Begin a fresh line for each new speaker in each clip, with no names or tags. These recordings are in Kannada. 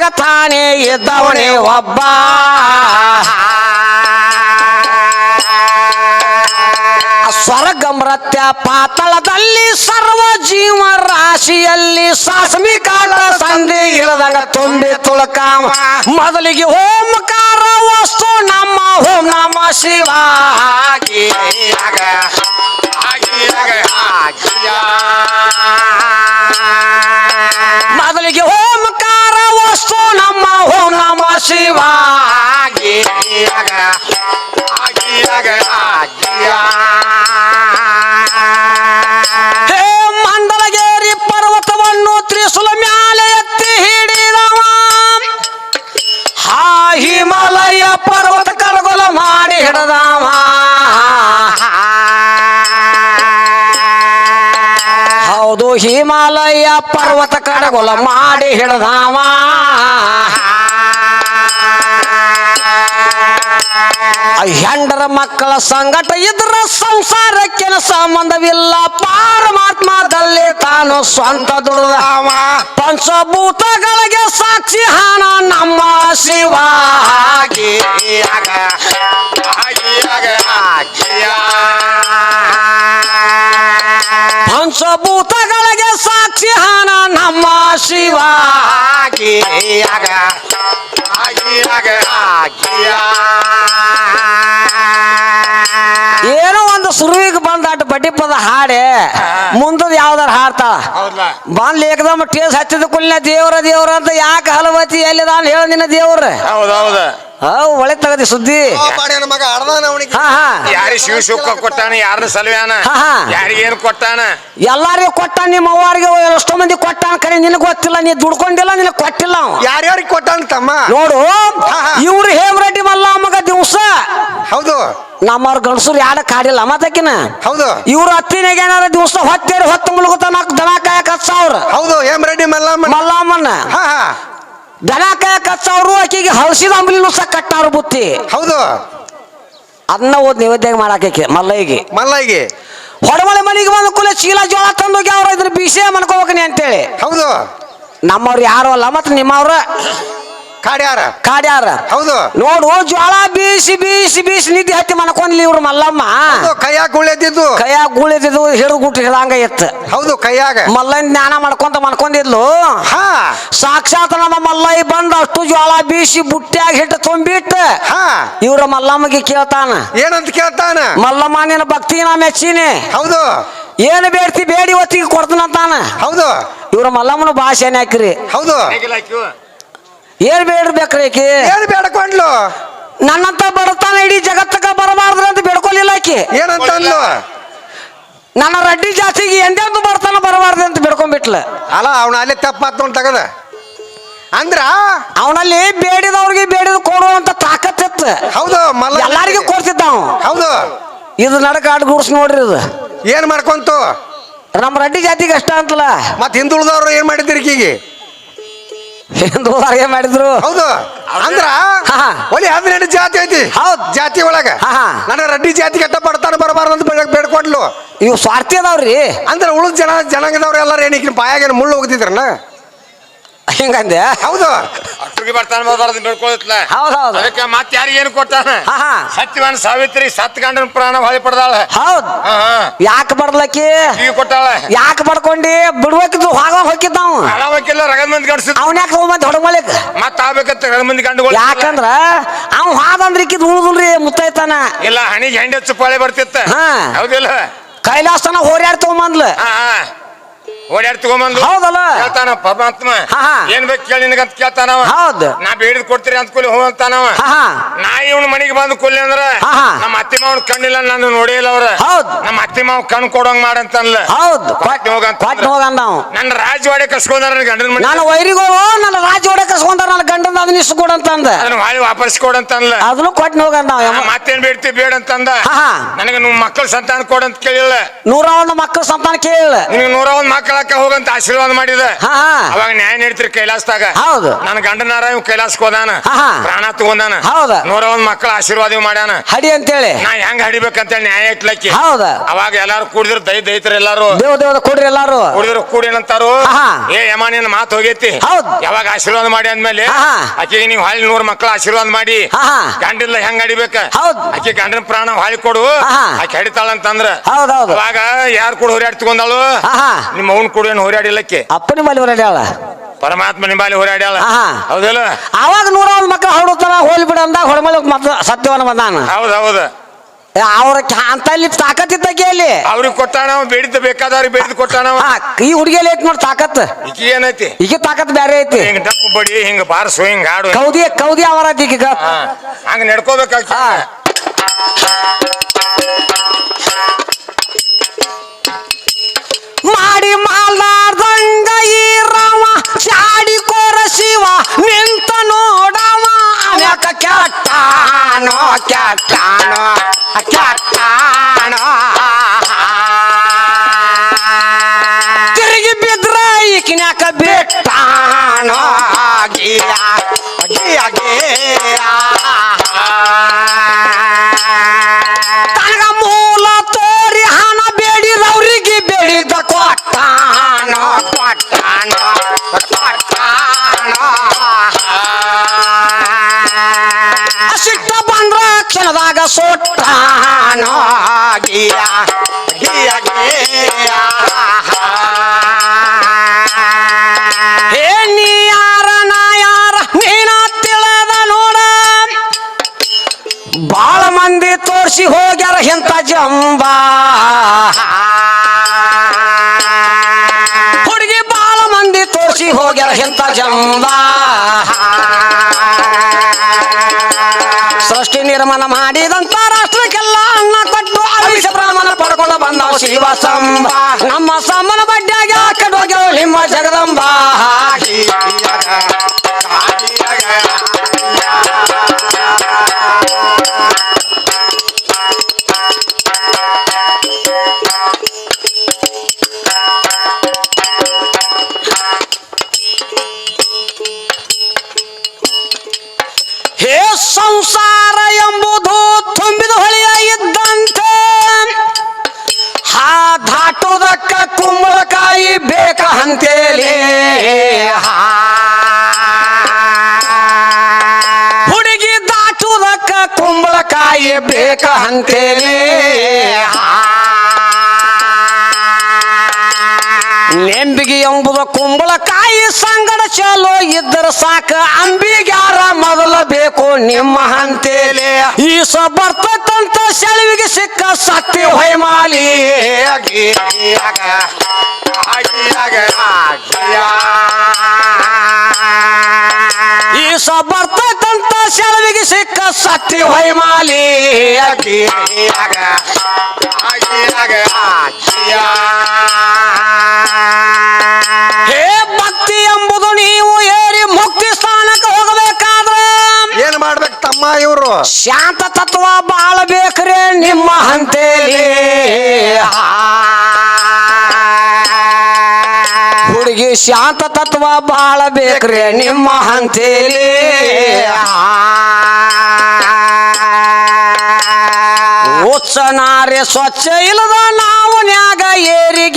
ಒಳಗ ತಾನೇ ಇದ್ದವನೇ ಒಬ್ಬ. ಸ್ವರ್ಗಮೃತ್ಯ ಪಾತಳದಲ್ಲಿ ಸರ್ವ ಜೀವ ರಾಶಿಯಲ್ಲಿ ಸಾಸ್ಮಿ ಕಾಲ ಸಂಧಿ ಇಳದಾಗ ತುಂಬಿ ತುಳಕ ಮೊದಲಿಗೆ ಓಂಕಾರ ವಸ್ತು ನಮ್ಮ ಓಂ ನಮ ಶಿವ ಪರ್ವತ ಕಡಗೊಲ ಮಾಡಿ ಹಿಡ್ದಾವ. ಹೆಂಡರ ಮಕ್ಕಳ ಸಂಗಟ ಇದ್ರ ಸಂಸಾರಕ್ಕೆ ಸಂಬಂಧವಿಲ್ಲ. ಪಾರಮಾತ್ಮದಲ್ಲಿ ತಾನು ಸ್ವಂತ ದುಡಿದಾವ ಪಂಚಭೂತಗಳಿಗೆ ಸಾಕ್ಷಿ ಹಾನ ನಮ್ಮ ಶಿವ ನಮ್ಮ ಶಿವ ಏನೋ ಒಂದು ಸುರುವಿಗೆ ಬಂದ ಬಡ್ಡಿ ಪದ ಹಾಡೆ ಮುಂದದ ಯಾವ್ದಾರ ಹಾಡ್ತಾಳ?
ಬಾನ್
ಬಂದ್ ಏಕದಮ್ ಟೇಸ್ ಹಚ್ಚಿದ ಕುಲ್ನ ದೇವ್ರ ದೇವ್ರ ಅಂತ ಯಾಕೆ ಹಲವತಿ ಎಲ್ಲಿದಾನ ಹೇಳ ನಿನ್ನ ದೇವ್ರ?
ಹೌದು ಹೌದ.
ಹೌ ಒಳ್ಳೆ ತಗದಿ ಸುದ್ದಿ.
ಯಾರಿಗೆ ಶಿವ ಕೊಟ್ಟಾನ ಯಾರನ್ನ ಸಲ್ವ್ಯಾನ?
ಹಾ, ಹಾ.
ಯಾರಿಗೇನು ಕೊಟ್ಟಾನ?
ಎಲ್ಲಾರಿಗೂ ಕೊಟ್ಟ ನಿಮ್ಮ ಅವ್ವಾರಿಗೆ ಎಷ್ಟೋ ಮಂದಿ ಕೊಟ್ಟಾನ ಕರೆ ನಿನಗೆ ಗೊತ್ತಿಲ್ಲ ನೀ ದುಡ್ಕೊಂಡಿಲ್ಲ ನಿನಗೆ ಕೊಟ್ಟಿಲ್ಲ ಅವ.
ಯಾರ್ಯಾರಿಗೆ ಕೊಟ್ಟಾನ ತಮ್ಮ?
ನೋಡು. ಇವ್ರು ಮಲ್ಲ ಮಗ ದಿವಸ.
ಹೌದು.
ನಮ್ಮವ್ರ ಗಂಡಸರು ಯಾಡ ಕಾಡಿಲ್ಲ ಮತ್ತಕಿನ?
ಹೌದು.
ಇವ್ರು ಹತ್ತಿನಾಗ ಏನಾರ ದಿವಸ ಹೊತ್ತೇರಿ ಹೊತ್ತು ಮುಳುಗುತ್ತಾನ ದನ ಕಾಯಕ್ ಹತ್ತು ಸಾವಿರ
ಹೌದು ಏಮ್ ರೆಡ್ಡಿ ಮಲ್ಲಮ್ಮ
ಮಲ್ಲಮ್ಮನ.
ಹಾ ಹಾ.
ದನ ಕಾಯಕ್ ಹತ್ತು ಸಾವಿರ ಆಕಿಗೆ ಹಳಸಿದ ಅಂಬಲಿನೂ ಸಹ ಕಟ್ಟಾರ ಬುತ್ತಿ.
ಹೌದು.
ಅದನ್ನ ಓದ್ ನೈವೇದ್ಯ ಮಾಡಾಕಿ ಮಲ್ಲಯ್ಯಗೆ.
ಮಲ್ಲಯ್ಯಗೆ.
ಹೊಡಮಳೆ ಮನೆಗೆ ಬಂದ ಕೂಲೆ ಚೀಲ ಜೋಳ ತಂದೋಗಿ ಅವ್ರ ಇದ್ರ ಬಿಸೆ ಮನ್ಕೋಬೇಕನಿ ಅಂತೇಳಿ.
ಹೌದು.
ನಮ್ಮವ್ರು ಯಾರು ಅಲ್ಲ ಮತ್ತೆ ನಿಮ್ಮವ್ರ
ಕಾಡ್ಯಾರ?
ಕಾಡ್ಯಾರ.
ಹೌದು.
ನೋಡು ಜ್ವಾಳ ಬೀಸಿ ಬೀಸಿ ಬೀಸಿ ನಿದ್ದೆ ಹತ್ತಿ ಮನ್ಕೊಂಡ್ಲಿ ಇವ್ರು ಮಲ್ಲಮ್ಮ.
ಕೈಯಾಗ ಗುಳೆದಿದ್ದು
ಕೈಯಾಗ ಗುಳಿದಿದ್ದು ಹಿಡಿದು ಗುಟ್ಟು ಹಿಡಂಗ ಇತ್ತು
ಹೌದು ಕೈಯಾಗ.
ಮಲ್ಲನ್ ಜ್ಞಾನ ಮಾಡ್ಕೊಂತ ಮನ್ಕೊಂಡಿದ್ಲು
ಹಾ.
ಸಾಕ್ಷಾತ್ ನಮ್ಮ ಮಲ್ಲಯ್ಯ ಬಂದ ಅಷ್ಟು ಜ್ವಾಳ ಬೀಸಿ ಬುಟ್ಟ್ಯಾಗ ಹಿಟ್ಟು ತುಂಬಿಟ್ಟ.
ಹಾ.
ಇವ್ರ ಮಲ್ಲಮ್ಮಗೆ ಕೇಳ್ತಾನ.
ಏನಂತ ಕೇಳ್ತಾನ?
ಮಲ್ಲಮ್ಮ ನಿನ್ನ ಭಕ್ತಿ ನಾ ಮೆಚ್ಚಿನಿ.
ಹೌದು.
ಏನು ಬೇಡ್ತಿ ಬೇಡಿ ಹೊತ್ತಿಗೆ ಕೊಡ್ತಾನಂತಾನ.
ಹೌದು.
ಇವ್ರ ಮಲ್ಲಮ್ಮನ ಭಾಷೆ ಹಾಕ್ರಿ.
ಹೌದು.
ಏನ್ ಬೇಡ್ಬೇಕ್ರಿ ಆಕಿ?
ಏನ್ ಬೇಡ್ಕೊಂಡ್ಲು?
ನನ್ನಂತ ಬರ್ತಾನ ಇಡೀ ಜಗತ್ತಕ್ಕ ಬರಬಾರ್ದ್ರ ಅಂತ ಬೇಡ್ಕೊಲಿಲ್ಲ ಆಕಿ.
ಏನಂತ ಅಂದ್ಲು
ನನ್ನ ರಡ್ಡಿ ಜಾತಿಗೆ ಎಂದೆಂದು ಬರ್ತಾನ ಬರಬಾರ್ದು ಅಂತ ಬೇಡ್ಕೊಂಡ್ಬಿಟ್ಲ.
ಅಲ್ಲ ಅವನ ಅಲ್ಲಿ ತಪ್ಪಾತ್ ತಗದ. ಅಂದ್ರ?
ಅವನಲ್ಲಿ ಬೇಡಿದವ್ರಿಗೆ ಬೇಡಿದ ಕೊಡುವಂತ ತಾಕತ್ ಇತ್ತು.
ಹೌದು ಮಲ್ಲ
ಎಲ್ಲಾರಿಗೂ ಕೊಡ್ತಿದ್ದ ಅವ
ಹೌದು.
ಇದು ನಡಕ ಆಡ್ ಗುಡ್ಸ್ ನೋಡ್ರಿ ಇದು.
ಏನ್ ಮಾಡ್ಕೊಂತು?
ನಮ್ಮ ರಡ್ಡಿ ಜಾತಿಗೆ ಅಷ್ಟ ಅಂತಲ್ಲ.
ಮತ್ ಹಿಂದುಳಿದವ್ರು ಏನ್ ಮಾಡಿದ್ರಿ ಈಕಿಗೆ?
ಹಿಂದೂ ಏನ್ ಮಾಡಿದ್ರು?
ಹೌದು. ಅಂದ್ರ. ಒಲಿ ಹದಿನೆಂಟು ಜಾತಿ ಐತಿ.
ಹೌದ್.
ಜಾತಿ ಒಳಗ. ನನ್ನ ರೆಡ್ಡಿ ಜಾತಿ ಕೆಟ್ಟ ಬಡತಾನ ಬರಬಾರ್ದು ಅಂತ ಬೇಡ- ಬೇಡ್ಕೊಂಡ್ಲು
ಇವು ಸ್ವಾರ್ಥಿ ಅದಾವ್ರಿ.
ಅಂದ್ರೆ ಉಳಿದ ಜನ ಜನಾಂಗದವ್ರು ಎಲ್ಲಾರು ಏನಕ್ಕೆ ಬಾಯಾಗೇನು ಮುಳ್ಳು ಹೋಗ್ತಿದ್ರನ
ಹಿಂಗಂದೆ?
ಹೌದು.
ಅಷ್ಟುಗೆ ಬರ್ತಾನೆ ಬರ್ಬಾರ್ದು ಬೇಡ್ಕೊಳತ್ಲ
ಹೌದು ಹೌದ್
ಅದಕ್ಕೆ ಮತ್ತೆ ಯಾರಿಗೇನು ಕೊಟ್ಟಾನ?
ಹಾ ಹಾ.
ಸತ್ಯವಾನ್ ಸಾವಿತ್ರಿ ಸತ್ ಗಂಡನ ಪ್ರಾಣ ಹೊಳಿ ಪಡ್ದಾಳ.
ಹೌದ್.
ಹಾ ಹಾ.
ಯಾಕೆ ಬಡ್ಲಕ್ಕಿ
ಈಗ ಕೊಟ್ಟಾಳ.
ಯಾಕೆ ಬಡ್ಕೊಂಡಿ ಬಿಡ್ಬೇಕಿದ್ದು ಹೋಗ ಹೋಗಿದ್ದ ಅವ
ಹಣ ವಕೀಲ ರಗದ ಮಂದಿ ಗಂಡಸಿದ್
ಅವನ್ಯಾಕ ಹೋಗ್ಬಂದ್ ಹೊಡಮಲಿಕ್
ಮತ್ತೆ ಆಗ್ಬೇಕಂತ ರಗದ ಮಂದಿ ಗಂಡುಗಳು
ಯಾಕಂದ್ರ ಅವ್ ಹಾದಂದ್ರ ಇಕ್ಕಿದ್ ಉಳಿದ್ರಿ ಮುತ್ತೈತಾನ.
ಇಲ್ಲ ಹಣಿಗೆ ಹೆಂಡೆ ಚುಪ್ಪಾಳೆ ಪಾಳೆ ಬರ್ತಿತ್ತ.
ಹಾ.
ಹೌದಿಲ್ಲ?
ಕೈಲಾಸನ ಹೋರ್ಯಾಡ್ ತಗೊಂಬಂದ್ಲ.
ಹಾ. ಹಾ ಓಡ್ಯಾಡ್ ತಗೊಂಬಂದು
ಹೌದಲ್ಲ
ಹೇಳ್ತಾನ ಪರಮಾತ್ಮ
ಹಾ, ಹಾ.
ಏನ್ ಬೇಕು ಕೇಳಿ ನಿನಗಂತ ಕೇಳ್ತಾನವ.
ಹೌದ್.
ನಾ ಬೇಡಿದ್ ಕೊಡ್ತೀರಿ ಅಂತ ಕೂಲಿ ಹೋ ಅಂತಾನವ.
ಹಾ ಹಾ.
ನಾ ಇವನ್ ಮನೆಗೆ ಬಂದು ಕೂಲಿ ಅಂದ್ರ
ಹಾ, ಹಾ.
ನಮ್ಮ ಅತ್ತಿ ಮಾವನ್ ಕಣ್ಣಿಲ್ಲ ನಾನು ನೋಡೇ ಇಲ್ಲ ಅವ್ರ.
ಹೌದ್.
ನಮ್ಮ ಅತ್ತಿ ಮಾವ ಕಣ್ ಕೊಡೋಂಗ್ ಮಾಡಂತನ್ಲ
ಹೌದ್.
ಕೊಟ್ಟು ಹೋಗಂತ
ಕೊಟ್ಟು ಹೋಗಂದ ನಾವು
ನನ್ನ ರಾಜವಾಡೆ ಕಸ್ಕೊಂಡಾರ ಗಂಡನ ಮನೆ?
ನಾನು ವೈರಿಗಳು ರಾಜ್ಯ ಹೊಡೆ ಕಸ್ಕೊಂಡಾರ ನನ್ನ ಗಂಡನ ಅದನ್ನ ಇಷ್ಟು ಕೊಡಂತಂದ
ಅದನ್ನ ಹೊಳ್ಳಿ ವಾಪಸ್ ಕೊಡಂತನ್ಲ
ಅದನ್ನು ಕೊಟ್ಟು ಹೋಗ ನಾವ್. ಯಮ-
ಮತ್ತೇನ್ ಬೇಡ್ತಿ ಬೇಡ ಅಂತಂದ.
ಹಾ, ಹಾ.
ನನಗೆ ನೀವು ಮಕ್ಕಳ ಸಂತಾನ ಕೊಡಂತ ಕೇಳಿಲ್ಲ.
ನೂರ ಒಂದು ಮಕ್ಕಳ ಸಂತಾನ ಕೇಳಿಲ್ಲ.
ನಿನಗೆ ನೂರ ಒಂದ್ ಮಕ್ಕಳಕ್ಕ ಹೋಗಂತ ಆಶೀರ್ವಾದ ಮಾಡಿದ.
ಹಾ ಹಾ.
ಅವಾಗ ನ್ಯಾಯ ನೀಡ್ತೀರಿ ಕೈಲಾಸದಾಗ.
ಹೌದು.
ನನ್ನ ಗಂಡನಾರ ಇವ್ ಕೈಲಾಸಕ್ಕೆ ಹೋದಾನ.
ಹಾ, ಹಾ.
ಪ್ರಾಣ ತಗೊಂಡಾನ.
ಹೌದು.
ನೂರ ಒಂದ್ ಮಕ್ಕಳ ಆಶೀರ್ವಾದ ಇವ್ ಮಾಡ್ಯಾನ.
ಹಡಿ ಅಂತೇಳಿ.
ನಾ ಹೆಂಗ್ ಹಡಿಬೇಕಂತೇಳಿ ನ್ಯಾಯ ಇಟ್ಲಕ್ಕಿ.
ಹೌದ.
ಅವಾಗ ಎಲ್ಲಾರು ಕೂಡಿದ್ರು ದೈ ದೈತ್ರ ಎಲ್ಲಾರು.
ದೇವ ದೇವ ಕೊಡ್ರಿ ಎಲ್ಲಾರು.
ಕೂಡಿದ್ರು ಕೂಡಿ ಏನಂತಾರು
ಹಾ, ಹಾ.
ಏ ಯಮ ಮಾತು ಹೋಗೈತಿ.
ಹೌದ್.
ಯಾವಾಗ ಆಶೀರ್ವಾದ ಮಾಡಿ ಅಂದ್ಮೇಲೆ
ಹಾ, ಹಾ.
ಆಕೆಗೆ ನೀವು ಹಾಳಿ ನೂರ್ ಮಕ್ಕಳ ಆಶೀರ್ವಾದ ಮಾಡಿ.
ಹಾ, ಹಾ.
ಗಂಡಿಲ್ಲ ಹೆಂಗ್ ಅಡಿಬೇಕ?
ಹೌದ್.
ಆಕೆ ಗಂಡನ ಪ್ರಾಣ ಹಾಳಿ ಕೊಡು.
ಹಾ, ಹಾ.
ಆಕೆ ಹಡಿತಾಳಂತಂದ್ರ
ಹೌದ್ ಹೌದು.
ಅವಾಗ ಯಾರು ಕೂಡ ಹೋರಾಡಿ ತಗೊಂಡಾಳು?
ಹಾ, ಹಾ.
ನಿಮ್ಮ ಅವನ್ ಕೂಡ ಏನು ಹೋರಾಡಿಲ್ಲಕ್ಕೆ?
ಅಪ್ಪನ ಮಲಿ ಹೊರಡ್ಯಾಳ.
ಪರಮಾತ್ಮ ನಿಂಬಾಲಿ ಹೋರಾಡ್ಯಾಳ.
ಹಾ, ಹಾ.
ಹೌದಲ್ಲ?
ಅವಾಗ ನೂರ ಒಂದು ಮಕ್ಕಳು ಹೊಡುತ್ತಾರ ಹೋಲ್ ಬಿಡ ಅಂದಾಗ ಹೊಡಮಲೆ ಮತ್ತೆ ಸತ್ಯವನ ಬಂದಾನ
ಹೌದ್ ಹೌದ್.
ಅವ್ರ ಅಂತ ಇಲ್ಲಿ ತಾಕತ್ತಿದ್ದಕ್ಕೆ ಅಲ್ಲಿ.
ಅವ್ರಿಗೆ ಕೊಟ್ಟಾಣ ಅವ ಬೇಡಿದ್ದ ಬೇಕಾದವ್ರಿಗೆ ಬೇಡಿದ್ ಕೊಟ್ಟಾಣ.
ಹಾ, ಈ ಹುಡುಗಿಯಲ್ಲಿ ಐತಿ ನೋಡಿ ತಾಕತ್.
ಈಕಿ ಏನೈತಿ?
ಈಗ ತಾಕತ್ ಬೇರೆ ಐತಿ.
ಹಿಂಗ ಡಪ್ಪು ಬಡಿ ಹಿಂಗ ಬಾರಿಸು ಹಿಂಗ ಹಾಡು.
ಕೌದಿ ಕೌದಿ ಅವರ ಐತಿ ಈಗ
ಹಾ, ಹಂಗ ನಡ್ಕೋಬೇಕಾಗ್ತದ
ಹಾ. ಮಾಡಿ ಮಾಲಾರ್ದಂಗ ಈ ರವ ಚಾಡಿ ಕೋರ ಶಿವ ನಿಂತ ನೋಡವ ಅನ್ಯಾಕ ಕೆಟ್ಟಾನೋ ಕೆಟ್ಟಾನೋ ಕೆಟ್ಟಾನೋ ಜಂಬ. ಸೃಷ್ಟಿ ನಿರ್ಮಾಣ ಮಾಡಿದಂತ ರಾಷ್ಟ್ರಕ್ಕೆಲ್ಲ ಅನ್ನ ಕೊಟ್ಟು ಅಭಿಷ ಬ್ರಾಹ್ಮಣ ಪಡ್ಕೊಂಡು ಬಂದ ಶಿವ ಸಂಬ ನಮ್ಮ ಸಾಮನ ಬಡ್ಡ್ಯಾಗ ಕಡೋಗ್ಯಾವ ನಿಮ್ಮ ಜಗದಂಬ. ಅಂತೇಳಿ ಹಾ. ಹುಡುಗಿ ದಾಚುದಕ್ಕ ಕುಂಬಳಕಾಯಿ ಬೇಕ ಅಂತೇಳಿ ಹಾ. ಎಂಬುದ ಕುಂಬಳ ಕುಂಬಳಕಾಯಿ ಸಂಗಡ ಚಲೋ ಇದ್ದರ ಸಾಕ ಅಂಬಿಗ್ಯಾರ ಮೊದಲ ಬೇಕು ನಿಮ್ಮ ಹಂತೇಲೆ. ಈ ಬರ್ತಕ್ಕಂತ ಸೆಳವಿಗೆ ಸಿಕ್ಕ ಸತ್ಯ ಹೊಯ್ಮಾಲಿ. ಈಸ ಬರ್ತಕ್ಕಂತ ಸೆಳವಿಗೆ ಸಿಕ್ಕ ಸತ್ಯ ಹೊಯ್ಮಾಲಿ. ಹೇ ಶಾಂತ ತತ್ವ ಬಾಳ ಬೇಕ್ರೆ ನಿಮ್ಮ ಹಂತೇಲಿ. ಹುಡುಗಿ ಶಾಂತ ತತ್ವ ಬಾಳ ಬೇಕ್ರೆ ನಿಮ್ಮ ಹಂತೇಲಿ. ಉತ್ಸನಾರೆ ಸ್ವಚ್ಛ ಇಲ್ಲದ ನಾವು ನ್ಯಾಗ ಬರ್ತಾ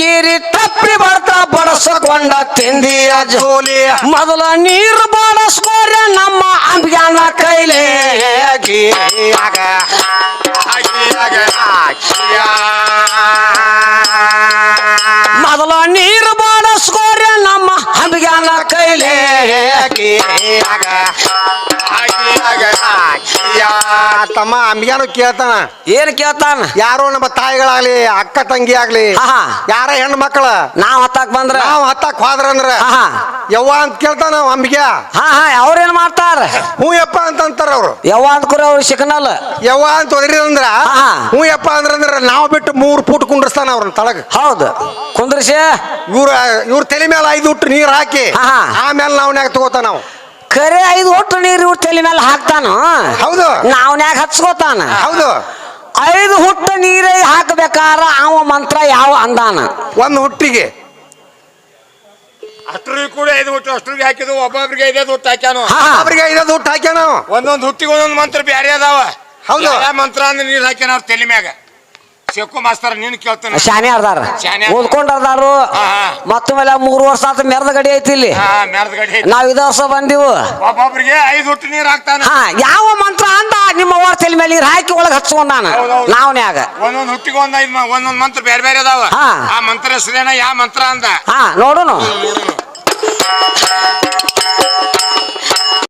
ಬಡಸಕೊಂಡ ತಿಂದಿಯ ಜೋಲಿ ಮೊದಲ ನೀರು ಬಡಸ್ಕೋರೆ ನಮ್ಮ ಅಂಬ್ಯಾನ ಕೈಲೇ. ಮೊದಲ ನೀರು ಬಡಸ್ಕೋರೆ ನಮ್ಮ ಅಂಬ್ಯಾನ ಕೈಲೇ.
ತಮ್ಮ ಅಂಬಿಗಾನು ಕೇಳ್ತಾನ.
ಏನ್ ಕೇಳ್ತಾನ?
ಯಾರೋ ನಮ್ಮ ತಾಯಿಗಳಾಗ್ಲಿ ಅಕ್ಕ ತಂಗಿ ಆಗ್ಲಿ
ಆಹಾ.
ಯಾರ ಹೆಣ್ಣು ಮಕ್ಕಳ
ನಾವ್ ಹತ್ತಾಕ್ ಬಂದ್ರ?
ನಾವ್ ಹತ್ತಾಕ್ ಹೋದ್ರ ಅಂದ್ರ
ಆಹಾ.
ಯವ್ವ ಅಂತ ಕೇಳ್ತಾನ ಅಂಬಿಗೆ
ಹಾ ಹಾ ಅವ್ರೇನ್ ಮಾಡ್ತಾರ?
ಹ್ಞೂ ಯಪ್ಪ ಅಂತ ಅಂತಾರ ಅವ್ರು
ಅಂತ ಅಂದ್ಕೂರ ಅವ್ರು ಸಿಕ್ಕನಲ್ಲ
ಯವ್ವ ಅಂತ ಒದ್ರಿ ಅಂದ್ರ
ಆಹಾ.
ಹ್ಞೂ ಯಪ್ಪ ಅಂದ್ರ ಅಂದ್ರ ನಾವ್ ಬಿಟ್ಟು ಮೂರ್ ಫೂಟ್ ಕುಂಡ್ರಸ್ತಾನ ಅವ್ರನ್ನ ತಳಗ.
ಹೌದು. ಕುಂದ್ರಿಸಿ.
ಇವ್ರ ಇವ್ರ ತಲೆ ಮೇಲೆ ಐದು ಉಟ್ಟು ನೀರ್ ಹಾಕಿ
ಆಹಾ.
ಆಮೇಲೆ ನಾವ್ ನ್ಯಾಗ ತಗೋತಾನ ನಾವು.
ಖರೆ ಐದು ಹೊಟ್ಟು ನೀರು ತಲೆ ಮೇಲೆ ಹಾಕ್ತಾನ?
ಹೌದು.
ನಾವ್ನ್ಯಾಗ ಹಚ್ಕೋತಾನ
ಹೌದು.
ಐದು ಹುಟ್ಟ ನೀರೇ ಹಾಕಬೇಕಾರ ಅವ ಮಂತ್ರ ಯಾವ ಅಂದಾನ?
ಒಂದು ಹುಟ್ಟಿಗೆ.
ಅಷ್ಟ್ರಿಗೆ ಕೂಡ ಐದು ಹುಟ್ಟು ಅಷ್ಟ್ರಿಗೆ ಹಾಕಿದ್ವು. ಒಬ್ಬೊಬ್ರಿಗೆ ಐದೈದು ಹುಟ್ಟು ಹಾಕ್ಯಾನು?
ಅವ್ರಿಗೆ ಐದದು ಹುಟ್ಟು ಹಾಕ್ಯಾನ?
ಒಂದೊಂದು ಹುಟ್ಟಿಗೆ ಒಂದೊಂದು ಮಂತ್ರ ಬ್ಯಾರೆ ಅದಾವ.
ಹೌದು.
ಮಂತ್ರ ಅಂದ್ರೆ ನೀರು ಹಾಕ್ಯಾನ ಅವ್ರ ತಲೆ ಮ್ಯಾಗ? ಶೆಕ್ಕು ಮಾಸ್ತರ್ ನೀನ್ ಕೇಳ್ತಾನೆ.
ಶಾನೆ ಅರ್ದಾರ.
ಶಾನೆ ಹಾ, ಹಾ.
ಮತ್ತ ಮೇಲೆ ಮೂರು ವರ್ಷ ಆತ ಮೆರದ ಗಡಿ ಐತಿ ಇಲ್ಲಿ.
ಹಾ ಮ್ಯಾರದ ಗಡಿ ಐತಿ.
ನಾವ್ ಇದ ವರ್ಷ ಬಂದಿವು.
ಒಬ್ಬೊಬ್ರಿಗೆ ಐದು ಹುಟ್ಟು ನೀರ್ ಹಾಕ್ತಾನೆ.
ಹಾ ಯಾವ ಮಂತ್ರ ಅಂದ ನಿಮ್ಮ ಅವ್ರ ತಲೆ ಮೇಲೆ ನೀರ್ ಹಾಕಿ ಒಳಗೆ ನಾನು.
ಹೌದೌದು.
ನಾವ್ನ್ಯಾಗ.
ಒಂದೊಂದು ಹುಟ್ಟಿಗೆ ಒಂದ್ ಐದು ಒಂದೊಂದು ಮಂತ್ರ ಬೇರೆ ಬೇರೆ ಅದಾವ.
ಹಾ.
ಆ ಮಂತ್ರ ಹೆಸರೇನ ಯಾವ ಮಂತ್ರ ಅಂದ?
ಹಾ ನೋಡೋಣ
ನೋಡುನು.